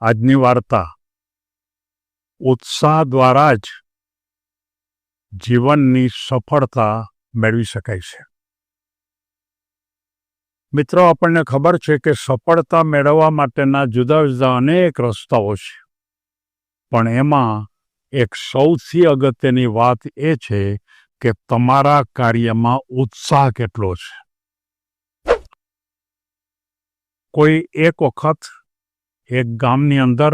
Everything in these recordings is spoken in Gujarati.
આજની વાર્તા. ઉત્સાહ દ્વારા જ જીવનની સફળતા મેળવી શકાય છે. મિત્રો, આપણને ખબર છે કે સફળતા મેળવવા માટેના જુદા જુદા અનેક રસ્તાઓ છે. પણ એમાં એક સૌથી અગત્યની વાત એ છે કે તમારા કાર્યમાં ઉત્સાહ કેટલો છે. કોઈ એક વખત એક ગામની અંદર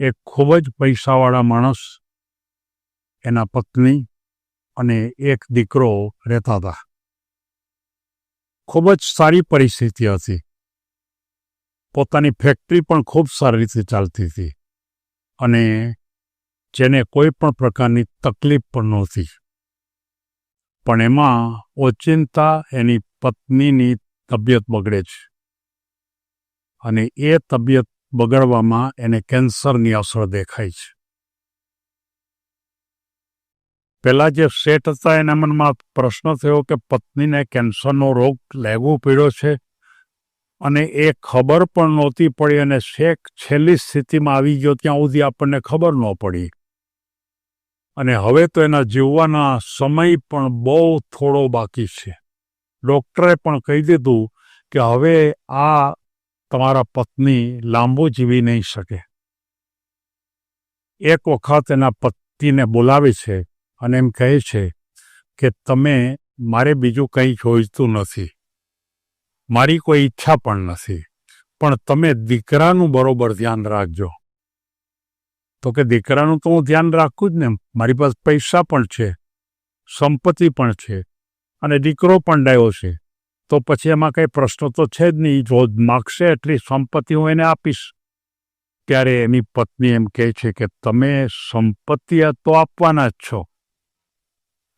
એક ખૂબ જ પૈસાવાળા માણસ, એના પત્ની અને એક દીકરો રહેતા હતા. ખૂબ જ સારી પરિસ્થિતિ હતી. પોતાની ફેક્ટરી પણ ખૂબ સારી રીતે ચાલતી હતી અને જેને કોઈ પણ પ્રકારની તકલીફ પણ નહોતી. પણ એમાં ઓચિંતા એની પત્નીની તબિયત બગડે છે. અને એ તબિયત બગડવામાં એને કેન્સરની અસર દેખાય છે. પેલા જે શેઠ હતા એના મનમાં પ્રશ્ન થયો કે પત્નીને કેન્સરનો રોગ લેવો પીડ્યો છે અને એ ખબર પણ નહોતી પડી અને શેખ છેલ્લી સ્થિતિમાં આવી ગયો ત્યાં સુધી આપણને ખબર ન પડી. અને હવે તો એના જીવવાના સમય પણ બહુ થોડો બાકી છે. ડૉક્ટરે પણ કહી દીધું કે હવે આ તમારા પત્ની લાંબુ જીવી નહીં શકે. એક વખત એના પતિને બોલાવે છે અને એમ કહે છે કે, તમે મારે બીજું કંઈ જોઈતું નથી. મારી કોઈ ઈચ્છા પણ નથી, પણ તમે દીકરાનું બરોબર ધ્યાન રાખજો. તો કે, દીકરાનું તો હું ધ્યાન રાખું જ ને, મારી પાસે પૈસા પણ છે, સંપત્તિ પણ છે અને દીકરો પણ ડાયો છે. તો પછી એમાં કંઈ પ્રશ્ન તો છે જ નહીં. જો માગશે એટલી સંપત્તિ હું એને આપીશ. ત્યારે એની પત્ની એમ કહે છે કે તમે સંપત્તિ તો આપવાના જ છો.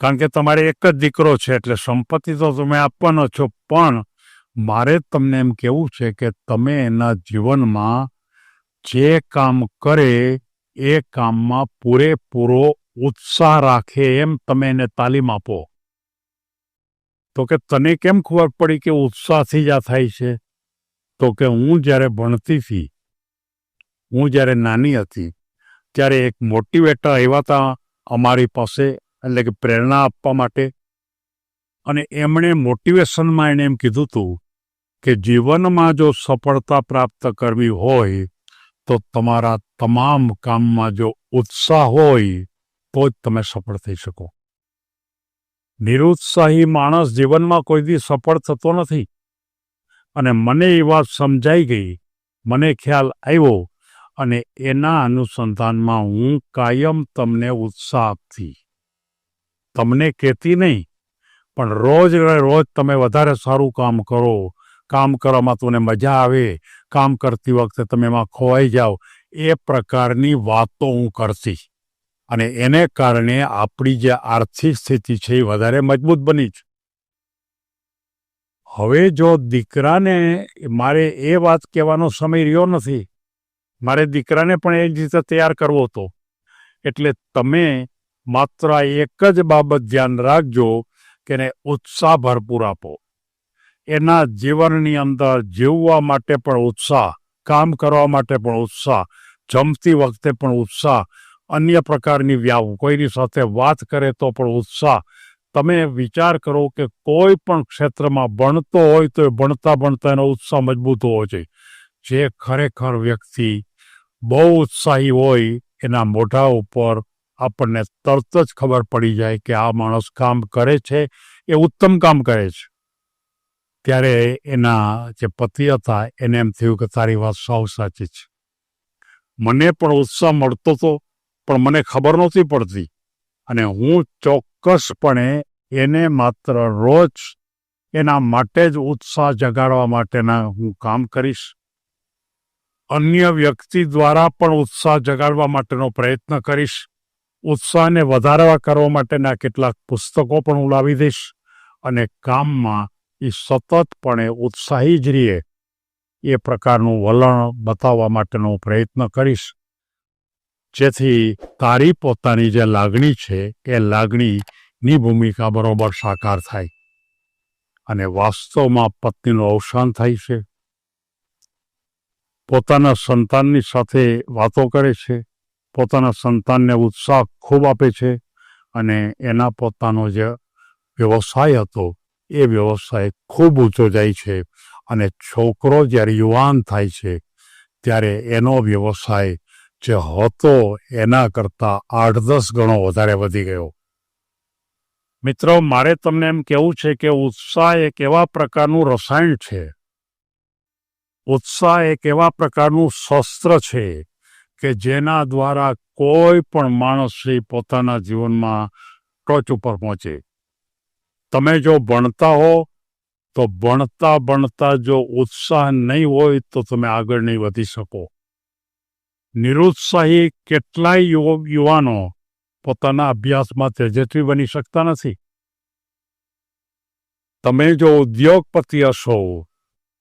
કારણ કે તમારે એક જ દીકરો છે એટલે સંપત્તિ તો તમે આપવાનો છો. પણ મારે તમને એમ કહેવું છે કે તમે એના જીવનમાં જે કામ કરે એ કામમાં પૂરેપૂરો ઉત્સાહ રાખે એમ તમે એને તાલીમ આપો. તો કે તને કેમ ખબર પડી કે ઉત્સાહથી જ આ થાય છે? તો કે હું જ્યારે ભણતી હતી, હું જ્યારે નાની હતી, ત્યારે એક મોટિવેટર આવ્યા હતા અમારી પાસે, એટલે કે પ્રેરણા આપવા માટે. અને એમણે મોટિવેશનમાં એણે એમ કીધું હતું કે જીવનમાં જો સફળતા પ્રાપ્ત કરવી હોય, તો તમારા તમામ કામમાં જો ઉત્સાહ હોય, તો જ તમે સફળ થઈ શકો. નિરુત્સાહી માણસ જીવનમાં કોઈ દી સફળ થતો નથી. અને મને એ વાત સમજાઈ ગઈ. મને ખ્યાલ આવ્યો અને એના અનુસંધાનમાં હું કાયમ તમને ઉત્સાહ આપતી. તમને કહેતી નહીં, પણ રોજ રોજ તમે વધારે સારું કામ કરો. કામ કરવામાં તમને મજા આવે. કામ કરતી વખતે તમે એમાં ખોવાઈ જાઓ. એ પ્રકારની વાતો હું કરતી. અને એને કારણે આપણી જે આર્થિક સ્થિતિ છે એ વધારે મજબૂત બની છે. હવે જો દીકરાને, મારે એ વાત કહેવાનો સમય રહ્યો નથી. મારે દીકરાને પણ એ જ રીતે તૈયાર કરવો હતો. એટલે તમે માત્ર એક જ બાબત ધ્યાન રાખજો કે એને ઉત્સાહ ભરપૂર આપો. એના જીવનની અંદર જીવવા માટે પણ ઉત્સાહ, કામ કરવા માટે પણ ઉત્સાહ, જમતી વખતે પણ ઉત્સાહ અન્ય પ્રકારની વ્યાવ, કોઈની સાથે વાત કરે તો પણ ઉત્સાહ. તમે વિચાર કરો કે કોઈ પણ ક્ષેત્રમાં ભણતો હોય તો એ ભણતા ભણતા એનો ઉત્સાહ મજબૂત હોવો જોઈએ. જે ખરેખર વ્યક્તિ બહુ ઉત્સાહી હોય એના મોઢા ઉપર આપણને તરત જ ખબર પડી જાય કે આ માણસ કામ કરે છે, એ ઉત્તમ કામ કરે છે. ત્યારે એના જે પતિ હતા એને એમ થયું કે તારી વાત સાવ સાચી છે. મને પણ ઉત્સાહ મળતો હતો પણ મને ખબર નહોતી પડતી. અને હું ચોક્કસપણે એને માત્ર રોજ એના માટે જ ઉત્સાહ જગાડવા માટેના હું કામ કરીશ. અન્ય વ્યક્તિ દ્વારા પણ ઉત્સાહ જગાડવા માટેનો પ્રયત્ન કરીશ. ઉત્સાહને વધારવા કરવા માટેના કેટલાક પુસ્તકો પણ હું લાવી દઈશ. અને કામમાં એ સતતપણે ઉત્સાહી જ રહીએ. એ પ્રકારનું વલણ બતાવવા માટેનો પ્રયત્ન કરીશ. જેથી તારી પોતાની જે લાગણી છે, એ લાગણીની ભૂમિકા બરોબર સાકાર થાય અને વાસ્તવમાં પત્નીનું અવસાન થાય છે. પોતાના સંતાનની સાથે વાતો કરે છે. પોતાના સંતાનને ઉત્સાહ ખૂબ આપે છે અને એના પોતાનો જે વ્યવસાય હતો, એ વ્યવસાય ખૂબ ઊંચો જાય છે અને છોકરો જ્યારે યુવાન થાય છે, ત્યારે એનો વ્યવસાય જે હતો એના કરતાં આઠ દસ ગણો વધારે વધી ગયો. મિત્રો, મારે તમને એમ કહેવું છે કે ઉત્સાહ એક એવા પ્રકારનું રસાયણ છે. ઉત્સાહ એક એવા પ્રકારનું શસ્ત્ર છે કે જેના દ્વારા કોઈ પણ માણસ પોતાના જીવનમાં ટોચ ઉપર પહોંચે. તમે જો ભણતા હો, તો ભણતા ભણતા જો ઉત્સાહ નહીં હોય તો તમે આગળ નહીં વધી શકો. નિરુત્સાહી કેટલાય યુવ યુવાનો પોતાના અભ્યાસમાં તેજસ્વી બની શકતા નથી. તમે જો ઉદ્યોગપતિ હશો,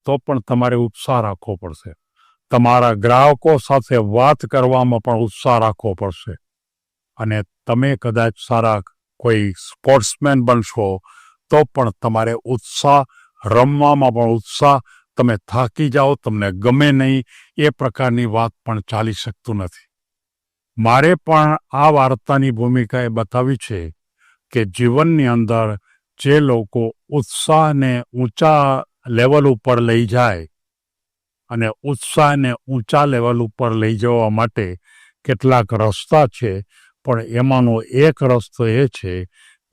તો પણ તમારે ઉત્સાહ રાખવો પડશે. તમારા ગ્રાહકો સાથે વાત કરવામાં પણ ઉત્સાહ રાખવો પડશે. અને તમે કદાચ સારા કોઈ સ્પોર્ટ્સમેન બનશો, તો પણ તમારે ઉત્સાહ, રમવામાં પણ ઉત્સાહ તમે થાકી જાઓ, તમને ગમે નહીં, એ પ્રકારની વાત પણ ચાલી શકતું નથી. મારે પણ આ વાર્તાની ભૂમિકા એ બતાવી છે કે જીવનની અંદર જે લોકો ઉત્સાહને ઊંચા લેવલ ઉપર લઈ જાય અને ઉત્સાહને ઊંચા લેવલ ઉપર લઈ જવા માટે કેટલાક રસ્તા છે, પણ એમાંનો એક રસ્તો એ છે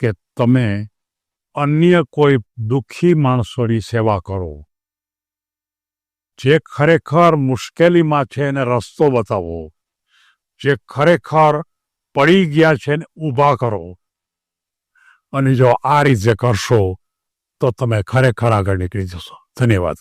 કે તમે અન્ય કોઈ દુઃખી માણસોની સેવા કરો. જે ખરેખર મુશ્કેલીમાં છે એને રસ્તો બતાવો. જે ખરેખર પડી ગયા છે એને ઊભા કરો. અને જો આ રીતે કરશો, તો તમે ખરેખર આગળ નીકળી જશો. ધન્યવાદ.